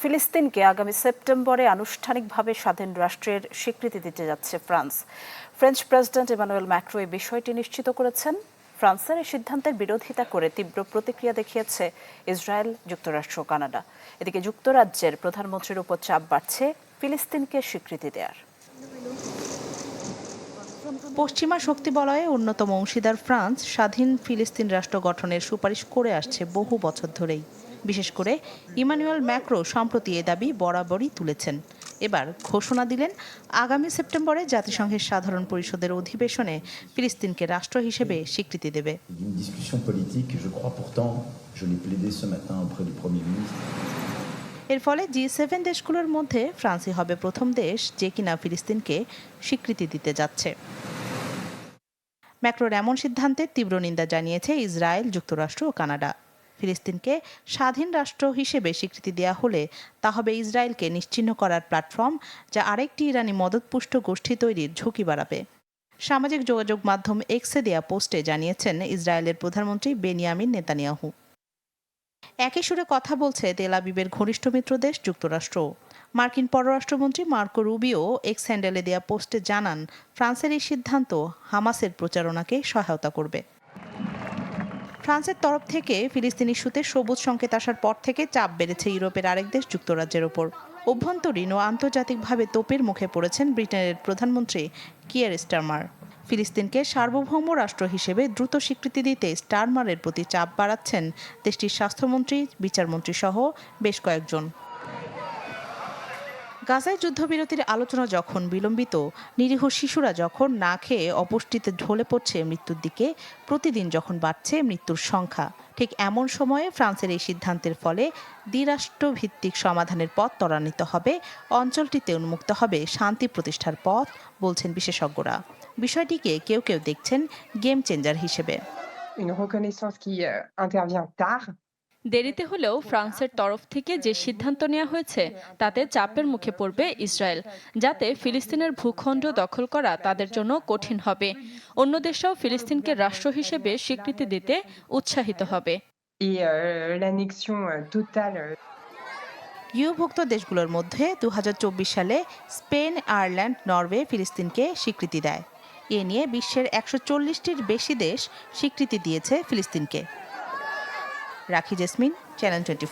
ফিলিস্তিনকে আগামী সেপ্টেম্বরে আনুষ্ঠানিকভাবে স্বাধীন রাষ্ট্রের স্বীকৃতি দিতে যাচ্ছে France. French president Emmanuel Macron এই বিষয়টি নিশ্চিত করেছেন। ফ্রান্সের এই সিদ্ধান্তের বিরোধিতা করে তীব্র প্রতিক্রিয়া দেখিয়েছে ইসরায়েল, যুক্তরাষ্ট্র কানাডা। এদিকে যুক্তরাজ্যের প্রধানমন্ত্রীর উপর চাপ বাড়ছে ফিলিস্তিনকে স্বীকৃতি দেওয়ার পশ্চিমা শক্তি বলয়ে অন্যতম অংশীদার ফ্রান্স স্বাধীন ফিলিস্তিন রাষ্ট্র গঠনের সুপারিশ করে আসছে বহু বছর ধরেই। বিশেষ করে ইমানুয়েল ম্যাক্রো সম্প্রতি এ দাবি বরাবরই তুলেছেন। এবার ঘোষণা দিলেন আগামী সেপ্টেম্বরে জাতিসংঘের সাধারণ পরিষদের অধিবেশনে ফিলিস্তিনকে রাষ্ট্র হিসেবে স্বীকৃতি দেবে। এর ফলে জি সেভেন দেশগুলোর মধ্যে ফ্রান্সই হবে প্রথম দেশ যে কিনা ফিলিস্তিনকে স্বীকৃতি দিতে যাচ্ছে। ম্যাক্রোর এমন সিদ্ধান্তের তীব্র নিন্দা জানিয়েছে ইসরায়েল যুক্তরাষ্ট্র ও কানাডা। ফিলিস্তিনকে স্বাধীন রাষ্ট্র হিসেবে স্বীকৃতি দেওয়া হলে তা হবে ইসরায়েলকে নিশ্চিহ্ন করার প্ল্যাটফর্ম যা আরেকটি ইরানি মদতপুষ্ট গোষ্ঠী তৈরির ঝুঁকি বাড়াবে। সামাজিক যোগাযোগ মাধ্যম এক্সে দেয়া পোস্টে জানিয়েছেন ইসরায়েলের প্রধানমন্ত্রী বেনিয়ামিন নেতানিয়াহু। একই সুরে কথা বলছে তেল আবিবের ঘনিষ্ঠ মিত্র দেশ যুক্তরাষ্ট্র। মার্কিন পররাষ্ট্রমন্ত্রী মার্কো রুবিও এক্স হ্যান্ডেলে দেয়া পোস্টে জানান, ফ্রান্সের এই সিদ্ধান্ত হামাসের প্রচারণাকে সহায়তা করবে। ফ্রান্সের তরফ থেকে ফিলিস্তিনি সুতে সবুজ সংকেত আসার পর থেকে চাপ বেড়েছে ইউরোপের আরেক দেশ যুক্তরাজ্যের ওপর। অভ্যন্তরীণ ও আন্তর্জাতিকভাবে তোপের মুখে পড়েছেন ব্রিটেনের প্রধানমন্ত্রী কিয়ার স্টারমার। ফিলিস্তিনকে সার্বভৌম রাষ্ট্র হিসেবে দ্রুত স্বীকৃতি দিতে স্টারমারের প্রতি চাপ বাড়াচ্ছেন দেশটির স্বাস্থ্যমন্ত্রী বিচারমন্ত্রী সহ বেশ কয়েকজন। গাজায় যুদ্ধবিরতির আলোচনা যখন বিলম্বিত নিরীহ শিশুরা যখন না খেয়ে অপুষ্টিতে ঢলে পড়ছে মৃত্যুর দিকে প্রতিদিন যখন বাড়ছে মৃত্যুর সংখ্যা ঠিক এমন সময়ে ফ্রান্সের এই সিদ্ধান্তের ফলে দ্বিরাষ্ট্রভিত্তিক সমাধানের পথ ত্বরান্বিত হবে অঞ্চলটিতে উন্মুক্ত হবে শান্তি প্রতিষ্ঠার পথ বলছেন বিশেষজ্ঞরা বিষয়টিকে কেউ কেউ দেখছেন গেম চেঞ্জার হিসেবে une reconnaissance qui euh, intervient tard. দেরিতে হলেও ফ্রান্সের তরফ থেকে যে সিদ্ধান্ত নেওয়া হয়েছে তাতে চাপের মুখে পড়বে ইসরায়েল যাতে ফিলিস্তিনের ভূখণ্ড দখল করা তাদের জন্য কঠিন হবে। অন্য দেশরাও ফিলিস্তিনকে রাষ্ট্র হিসেবে স্বীকৃতি দিতে উৎসাহিত হবে। Euh, euh, euh, ইউভুক্ত দেশগুলোর মধ্যে দু হাজার চব্বিশ সালে স্পেন আয়ারল্যান্ড নরওয়ে ফিলিস্তিনকে স্বীকৃতি দেয়। এ নিয়ে বিশ্বের একশো চল্লিশটির বেশি দেশ স্বীকৃতি দিয়েছে ফিলিস্তিনকে। রাখি জেসমিন চ্যানেল টোয়েন্টি